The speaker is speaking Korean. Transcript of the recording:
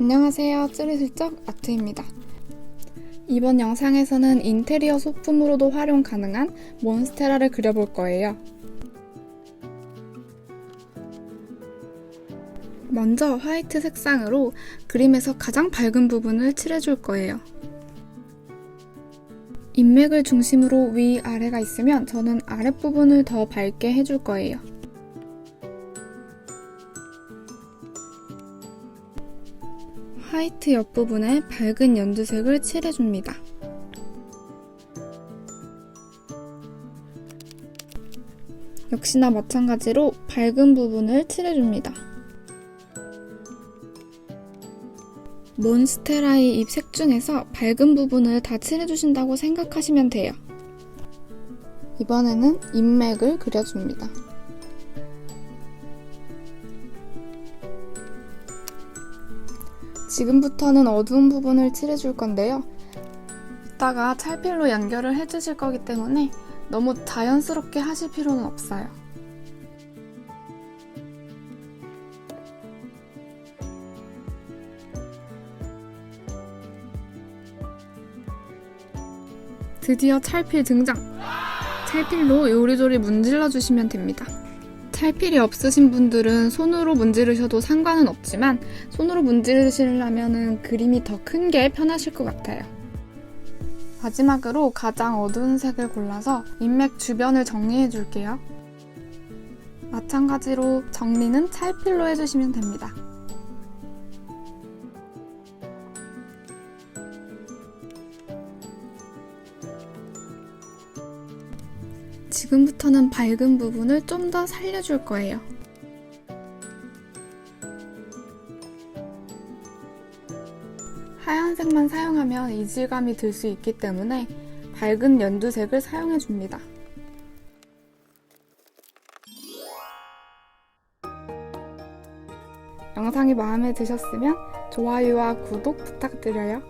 안녕하세요. 찌리슬쩍 아트입니다. 이번 영상에서는 인테리어 소품으로도 활용 가능한 몬스테라를 그려볼 거예요. 먼저 화이트 색상으로 그림에서 가장 밝은 부분을 칠해줄 거예요. 인맥을 중심으로 위, 아래가 있으면 저는 아랫부분을 더 밝게 해줄 거예요. 화이트 옆부분에 밝은 연두색을 칠해줍니다. 역시나 마찬가지로 밝은 부분을 칠해줍니다. 몬스테라의 잎 색 중에서 밝은 부분을 다 칠해주신다고 생각하시면 돼요. 이번에는 인맥을 그려줍니다. 지금부터는 어두운 부분을 칠해줄 건데요. 이따가 찰필로 연결을 해주실 거기 때문에 너무 자연스럽게 하실 필요는 없어요. 드디어 찰필 등장! 찰필로 요리조리 문질러 주시면 됩니다. 찰필이 없으신 분들은 손으로 문지르셔도 상관은 없지만 손으로 문지르시려면 그림이 더 큰 게 편하실 것 같아요. 마지막으로 가장 어두운 색을 골라서 인맥 주변을 정리해 줄게요. 마찬가지로 정리는 찰필로 해주시면 됩니다. 지금부터는 밝은 부분을 좀 더 살려줄 거예요. 하얀색만 사용하면 이질감이 들 수 있기 때문에 밝은 연두색을 사용해 줍니다. 영상이 마음에 드셨으면 좋아요와 구독 부탁드려요.